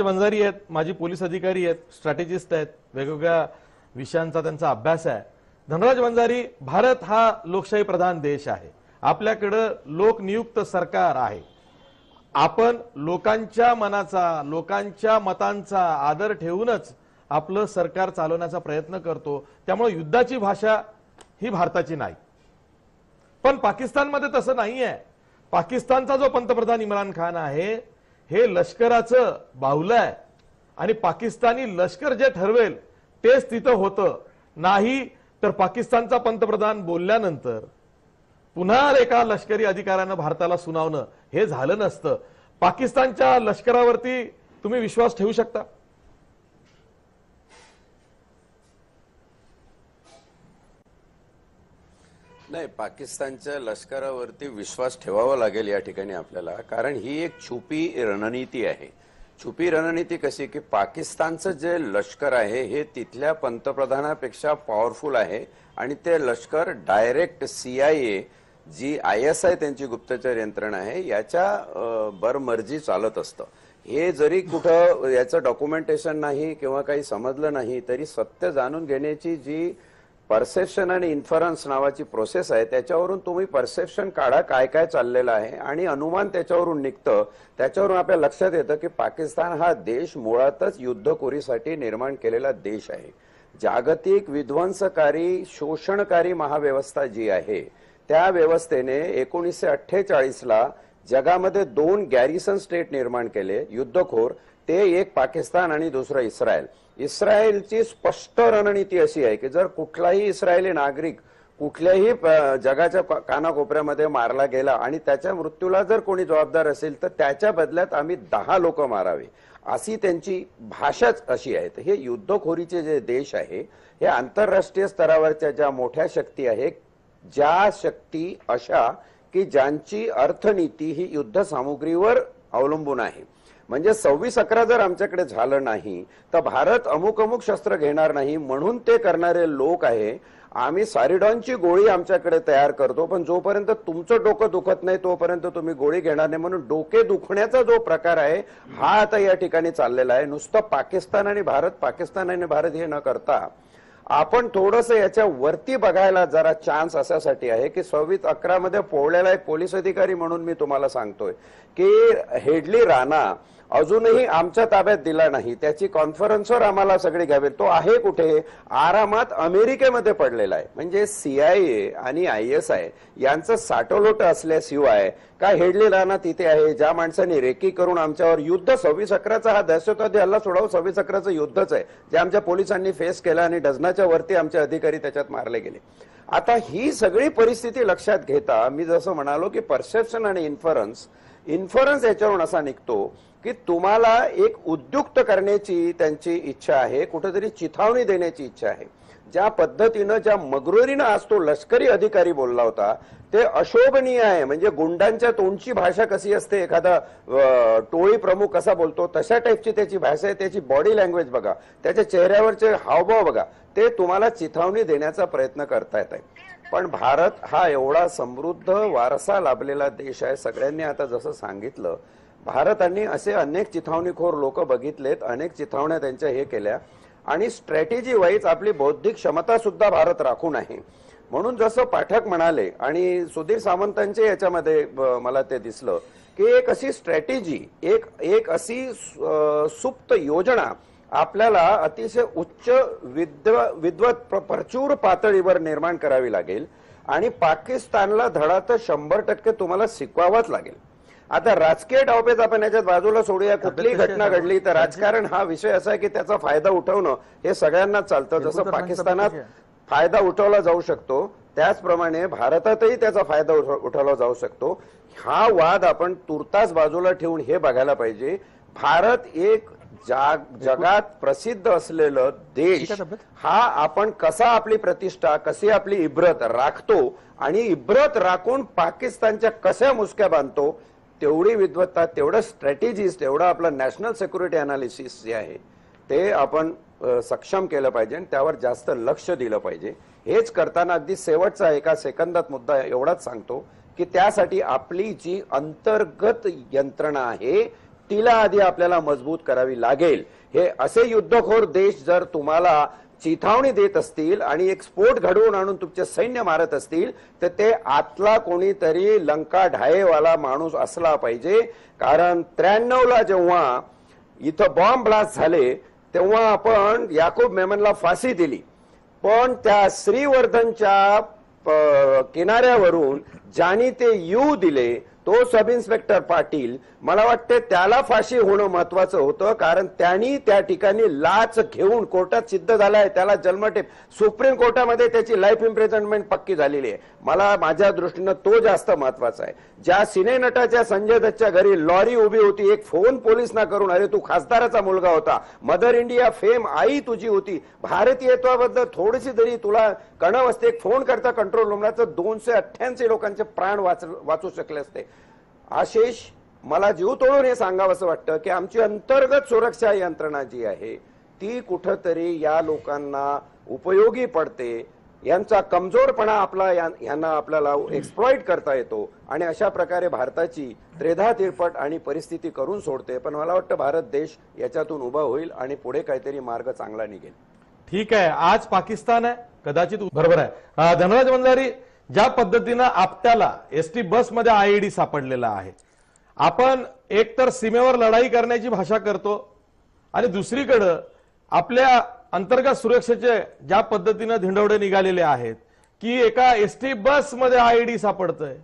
वंजारी आहेत माजी पोलीस अधिकारी आहेत स्ट्रॅटेजिस्ट आहेत वेगवेगळ्या विषयांचा त्यांचा अभ्यास आहे. धनराज वंजारी भारत हा लोकशाही प्रधान देश आहे. आपल्याकडं लोकनियुक्त सरकार आहे. आपण लोकांच्या मनाचा लोकांच्या मतांचा आदर ठेवूनच आपलं सरकार चालवण्याचा प्रयत्न करतो. त्यामुळे युद्धाची भाषा ही भारताची नाही. पण पाकिस्तानमध्ये तसं नाही आहे पाकिस्तानचा जो पंतप्रधान इम्रान खान आहे हे लष्कराचं बाहुलं आहे. आणि पाकिस्तानी लष्कर जे ठरवेल तेच तिथं होतं. नाही तर पाकिस्तानचा पंतप्रधान बोलल्यानंतर पुन्हा एका लष्करी अधिकाऱ्यानं भारताला सुनावणं हे झालं नसतं. पाकिस्तानच्या लष्करावरती तुम्ही विश्वास ठेवू शकता. नाही पाकिस्तानच्या लष्करावरती विश्वास ठेवावा लागेल या ठिकाणी आपल्याला. कारण ही एक छुपी रणनीती आहे. छुपी रणनीती कशी की पाकिस्तानचं जे लष्कर आहे हे तिथल्या पंतप्रधानापेक्षा पॉवरफुल आहे आणि ते लष्कर डायरेक्ट सीआयए जी आय एस आय त्यांची गुप्तचर यंत्रणा आहे याच्या बरमर्जी चालत असतं. हे जरी कुठं याचं डॉक्युमेंटेशन नाही किंवा काही समजलं नाही तरी सत्य जाणून घेण्याची जी परसेप्शन आणि इन्फरन्स नावाची प्रोसेस आहे. त्याच्यावरून तुम्ही परसेप्शन काढा काय काय चाललेलं आहे. आणि अनुमान त्याच्यावरून निघतं. त्याच्यावरून आपल्या लक्षात येतं की पाकिस्तान हा देश मुळातच युद्धखोरीसाठी निर्माण केलेला देश आहे. जागतिक विध्वंसकारी शोषणकारी महाव्यवस्था जी आहे त्या व्यवस्थेने एकोणीसशे अठ्ठेचाळीसला जगामध्ये दोन गॅरिसन स्टेट निर्माण केले युद्धखोर ते एक पाकिस्तान आणि दुसरं इस्रायल. इस्रायलची स्पष्ट रणनीती अशी आहे की जर कुठलाही इस्रायली नागरिक कुठल्याही जगाच्या कानाकोपऱ्यामध्ये मारला गेला आणि त्याच्या मृत्यूला जर कोणी जबाबदार असेल तर त्याच्या बदल्यात आम्ही दहा लोक मारावे. अशी त्यांची भाषाच अशी आहे. हे युद्धखोरीचे जे देश आहे हे आंतरराष्ट्रीय स्तरावरच्या ज्या मोठ्या शक्ती आहे ज्या शक्ती अशा की ज्यांची अर्थनीती ही युद्ध सामुग्रीवर अवलंबून आहे. म्हणजे सव्वीस अकरा जर आमच्याकडे झालं नाही तर भारत अमुक अमुक शस्त्र घेणार नाही म्हणून ते करणारे लोक आहे. आम्ही सारिडॉनची गोळी आमच्याकडे तयार करतो पण जोपर्यंत तुमचं डोकं दुखत नाही तोपर्यंत तुम्ही गोळी घेणार नाही. म्हणून डोके दुखण्याचा जो प्रकार आहे हा आता या ठिकाणी चाललेला आहे. नुसतं पाकिस्तान आणि भारत पाकिस्तान आणि भारत हे न करता आपण थोडस याच्या वरती बघायला जरा चान्स अशासाठी आहे की सव्वीस अकरा मध्ये पोहलेला एक पोलीस अधिकारी म्हणून मी तुम्हाला सांगतोय की हेडली राणा अजूनही आमच्या ताब्यात दिला नाही. त्याची कॉन्फरन्सवर आम्हाला सगळी घ्यावी. तो आहे कुठे? आरामात अमेरिकेमध्ये पडलेला आहे. म्हणजे सीआयए आणि आय एस आय यांचं साठोलोट असल्याशिवाय काय हेडली राणा तिथे आहे? ज्या माणसांनी रेकी करून आमच्यावर युद्ध सव्वीस अकराचा हा दहशतवादी हल्ला सोडावं सव्वीस अकराचं युद्धच आहे. जे आमच्या पोलिसांनी फेस केलं आणि डझनाच्या वरती आमचे अधिकारी त्याच्यात मारले गेले. आता ही सगळी परिस्थिती लक्षात घेता मी जसं म्हणालो की परसेप्शन आणि इन्फरन्स इन्फरन्स याच्यावरून असा निघतो की तुम्हाला एक उद्युक्त करण्याची त्यांची इच्छा आहे कुठेतरी चिथावणी देण्याची इच्छा आहे. ज्या पद्धतीनं ज्या मगरुरीनं आज तो लष्करी अधिकारी बोलला होता ते अशोभनीय आहे. म्हणजे गुंडांच्या तोंडची भाषा कशी असते एखादा टोळी प्रमुख कसा बोलतो तशा टाईपची त्याची भाषा आहे त्याची बॉडी लँग्वेज बघा त्याच्या चेहऱ्यावरचे हावभाव बघा ते तुम्हाला चिथावणी देण्याचा प्रयत्न करता येत आहे. पण भारत हा एवढा समृद्ध वारसा लाभलेला देश आहे. सगळ्यांनी आता जसं सांगितलं भारताने असे अनेक चिथावणीखोर लोक बघितलेत अनेक चिथावण्या त्यांच्या हे केल्या. आणि स्ट्रॅटेजी वाईज आपली बौद्धिक क्षमता सुद्धा भारत राखून आहे म्हणून जसं पाठक म्हणाले आणि सुधीर सावंतांचे याच्यामध्ये मला ते दिसलं की एक अशी स्ट्रॅटेजी एक एक अशी सुप्त योजना आपल्याला अतिशय उच्च विद्व विद्वत प्र- प्रचूर पातळीवर निर्माण करावी लागेल आणि पाकिस्तानला धडा तर शंभर टक्के तुम्हाला शिकवावाच लागेल. आता राजकीय डावपेच आपण याच्यात बाजूला सोडूया. कुठलीही घटना घडली तर राजकारण हा विषय असा आहे की त्याचा फायदा उठवणं हे सगळ्यांनाच चालतं. जसं पाकिस्तानात फायदा उठवला जाऊ शकतो. त्याचप्रमाणे भारतातही त्याचा फायदा उठ- उठवला जाऊ शकतो. हा वाद आपण तुर्तास बाजूला ठेवून हे बघायला पाहिजे. भारत एक जाग जगात प्रसिद्ध असलेलं देश हा आपण कसा आपली प्रतिष्ठा कशी आपली इब्रत राखतो आणि इब्रत राखून पाकिस्तानच्या कशा मुसक्या बांधतो तेवढी विद्वत्ता तेवढं स्ट्रॅटेजिस्ट तेवढं आपलं नॅशनल सिक्युरिटी अनालिसिस जे आहे ते आपण सक्षम केलं पाहिजे आणि त्यावर जास्त लक्ष दिलं पाहिजे. हेच करताना अगदी शेवटचा एका सेकंदात मुद्दा एवढाच सांगतो की त्यासाठी आपली जी अंतर्गत यंत्रणा आहे तिला आधी आपल्याला मजबूत करावी लागेल. हे असे युद्धखोर देश जर तुम्हाला चिथावणी देत असतील आणि एक स्फोट घडवून आणून तुमचे सैन्य मारत असतील तर ते आतला कोणीतरी लंका ढायेवाला माणूस असला पाहिजे. कारण त्र्याण्णवला जेव्हा इथं बॉम्ब ब्लास्ट झाले तेव्हा आपण याकूब मेमनला फाशी दिली. पण त्या श्रीवर्धनच्या किनाऱ्यावरून ज्याने ते यू दिले तो सब इन्स्पेक्टर पाटील मला वाटते त्याला फाशी होणं महत्वाचं होतं कारण त्यांनी त्या ठिकाणी लाच घेऊन कोर्टात सिद्ध झालाय त्याला जन्मठेप. सुप्रीम कोर्टामध्ये त्याची लाईफ इम्प्रिझनमेंट पक्की झालेली आहे. मला माझ्या दृष्टीनं तो जास्त महत्त्वाचा आहे. ज्या सिनेनटाच्या संजय दत्तच्या घरी लॉरी उभी होती एक फोन पोलिसना करून अरे तू खासदाराचा मुलगा होता. मदर इंडिया फेम आई तुझी होती. भारतीयत्वाबद्दल थोडीशी जरी तुला कणव असते एक फोन करता कंट्रोल रूमला तर दोनशे अठ्ठ्याऐंशी लोकांचे प्राण वाच वाचू शकले असते. आशिष मला जीव तोडून हे सांगावंसं वाटतं की आमची अंतर्गत सुरक्षा यंत्रणा जी आहे ती कुठंतरी या लोकांना उपयोगी पडते यांचा कमजोरपणा आपला यांना आपल्याला एक्सप्लॉइट करता येतो आणि अशा प्रकारे भारताची त्रेधा तिरपट आणि परिस्थिती करून सोडते. पण मला वाटतं भारत देश याच्यातून उभा होईल आणि पुढे काहीतरी मार्ग चांगला निघेल. ठीक आहे. आज पाकिस्तान आहे. कदाचित बरोबर आहे. धनराज मंजारी ज्या पद्धतीनं आपट्याला एसटी बसमध्ये आयईडी सापडलेला आहे. आपण एकतर सीमेवर लढाई करण्याची भाषा करतो आणि दुसरीकडं आपल्या अंतर्गत सुरक्षेचे ज्या पद्धतीनं धिंडवडे निघालेले आहेत की एका एस टी बसमध्ये आयईडी सापडतंय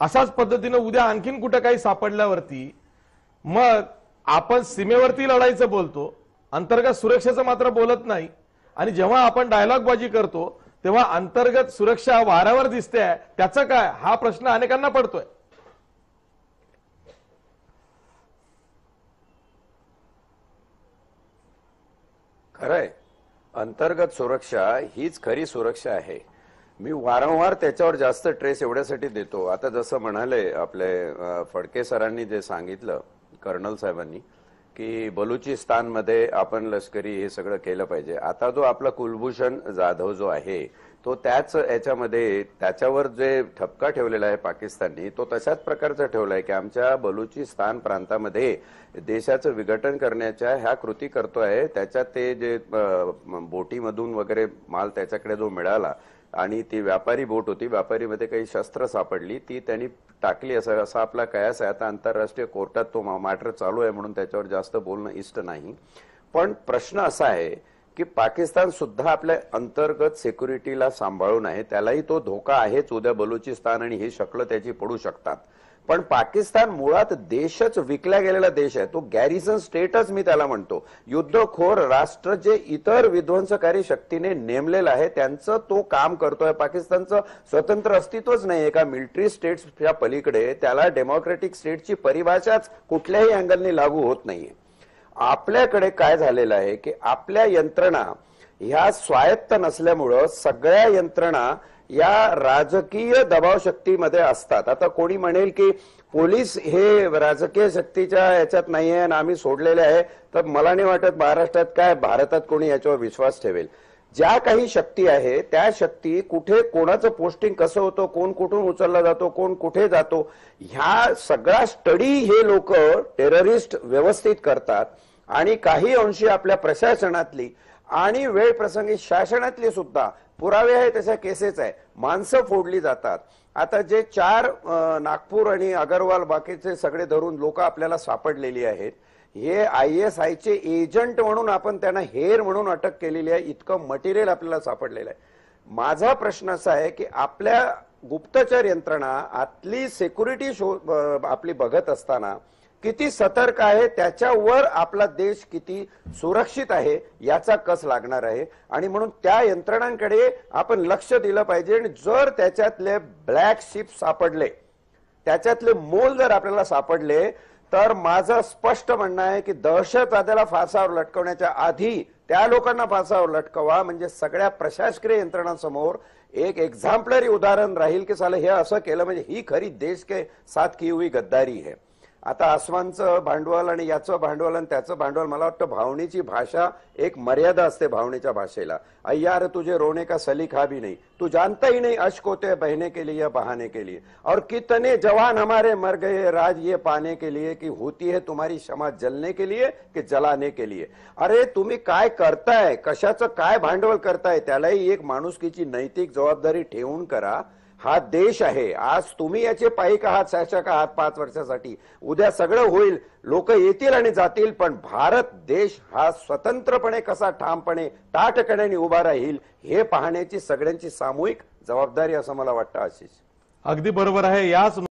अशाच पद्धतीनं उद्या आणखीन कुठं काही सापडल्यावरती मग आपण सीमेवरती लढाईचं बोलतो अंतर्गत सुरक्षेचं मात्र बोलत नाही आणि जेव्हा आपण डायलॉगबाजी करतो तेव्हा अंतर्गत सुरक्षा वाऱ्यावर दिसते त्याचं काय? हा प्रश्न अनेकांना पडतोय. खरंय. अंतर्गत सुरक्षा हीच खरी सुरक्षा आहे. मी वारंवार त्याच्यावर जास्त ट्रेस एवढ्यासाठी देतो. आता जसं म्हणाले आपले फडके सरांनी जे सांगितलं कर्नल साहेबांनी की बलुचिस्तानमध्ये आपण लष्करी हे सगळं केलं पाहिजे. आता जो आपला कुलभूषण जाधव जो आहे तो त्याच याच्यामध्ये त्याच्यावर जे ठपका ठेवलेला आहे पाकिस्ताननी तो तशाच प्रकारचा ठेवला आहे की आमच्या बलुचिस्तान प्रांतामध्ये देशाचं विघटन करण्याच्या ह्या कृती करतो आहे त्याच्यात ते जे बोटीमधून वगैरे माल त्याच्याकडे जो मिळाला आणि ती व्यापारी बोट होती व्यापारीमध्ये काही शस्त्र सापडली ती त्यांनी टाकली असावी असा आपला कयास आहे. आता आंतरराष्ट्रीय कोर्टात तो मॅटर चालू आहे म्हणून त्याच्यावर जास्त बोलणं इष्ट नाही. पण प्रश्न असा आहे की पाकिस्तान सुद्धा आपल्या अंतर्गत सिक्युरिटीला सांभाळून आहे. त्यालाही तो धोका आहेच. उद्या बलुचिस्तान आणि ही शकलं त्याची पडू शकतात. पण पाकिस्तान मुळात देशच विकला गेलेला देश आहे. तो गॅरिसन स्टेटच मी त्याला म्हणतो. युद्धखोर राष्ट्र जे इतर विध्वंसकारी शक्तीने नेमलेलं आहे त्यांचं तो काम करतोय. पाकिस्तानचं स्वतंत्र अस्तित्वच नाही. एका मिलिटरी स्टेट्सच्या पलीकडे त्याला डेमोक्रेटिक स्टेटची परिभाषाच कुठल्याही अँगलनी लागू होत नाहीये. आपल्याकडे काय झालेलं आहे की आपल्या यंत्रणा ह्या स्वायत्त नसल्यामुळं सगळ्या यंत्रणा या राजकीय दबाव शक्तीमध्ये असतात. आता कोणी म्हणेल की पोलीस हे राजकीय शक्तीच्या याच्यात नाहीये आणि आम्ही सोडलेले आहे तर मला नाही वाटत महाराष्ट्रात काय भारतात कोणी याच्यावर विश्वास ठेवेल. ज्या काही शक्ती आहे त्या शक्ती कुठे कोणाचं पोस्टिंग कसं होतं कोण कुठून उचलला जातो कोण कुठे जातो ह्या सगळा स्टडी हे लोक टेररिस्ट व्यवस्थित करतात. आणि काही अंशी आपल्या प्रशासनातली आणि वेळ प्रसंगी शासनातली सुद्धा पुरावे आहे तशा केसेस आहे माणसं फोडली जातात. आता जे चार नागपूर आणि अगरवाल बाकीचे सगळे धरून लोक आपल्याला सापडलेली आहेत हे आय एस आयचे एजंट म्हणून आपण त्यांना हेर म्हणून अटक केलेली आहे. इतकं मटेरियल आपल्याला सापडलेलं आहे. माझा प्रश्न असा आहे की आपल्या गुप्तचर यंत्रणा आतली सेक्युरिटी आपली बघत असताना किती सतर्क आहे त्याच्यावर आपला देश किती सुरक्षित आहे याचा कस लागणार आहे? आणि म्हणून त्या यंत्रणांकडे आपण लक्ष दिलं पाहिजे. आणि जर त्याच्यातले ब्लॅक शिप सापडले त्याच्यातले मोल जर आपल्याला सापडले तर माझं स्पष्ट म्हणणं आहे की दहशतवाद्याला फासावर लटकवण्याच्या आधी त्या लोकांना फासावर लटकवा. म्हणजे सगळ्या प्रशासकीय यंत्रणांसमोर एक एक्झाम्पलरी उदाहरण राहील की साले हे असं केलं म्हणजे ही खरी देश के साथ की हुई गद्दारी आहे आता आसमानचं भांडवल आणि याचं भांडवल आणि त्याचं भांडवल मला वाटतं भावनेची भाषा एक मर्यादा असते भावनेच्या भाषेला. अय्यार तुझे रोने का सलीखा भी नहीं. तू जानता ही नहीं अश्क होते बहने के लिए बहाने के लिए. और कितने जवान हमारे मर गए राज ये पाने के लिए कि होती है तुम्हारी क्षमा जलने के लिए कि जलाने के लिए. अरे तुम्ही काय करताय? कशाचं काय भांडवल करताय? त्यालाही एक माणुसकीची नैतिक जबाबदारी ठेवून करा. हा देश आहे. आज तुम्ही याचे पाहिक आहात शासक आहात पाच वर्षासाठी? उद्या सगळं होईल. लोक येतील आणि जातील पण भारत देश हा स्वतंत्रपणे कसा ठामपणे टाटकण्याने उभा राहील हे पाहण्याची सगळ्यांची सामूहिक जबाबदारी असं मला वाटतं आशिष. अगदी बरोबर आहे. याच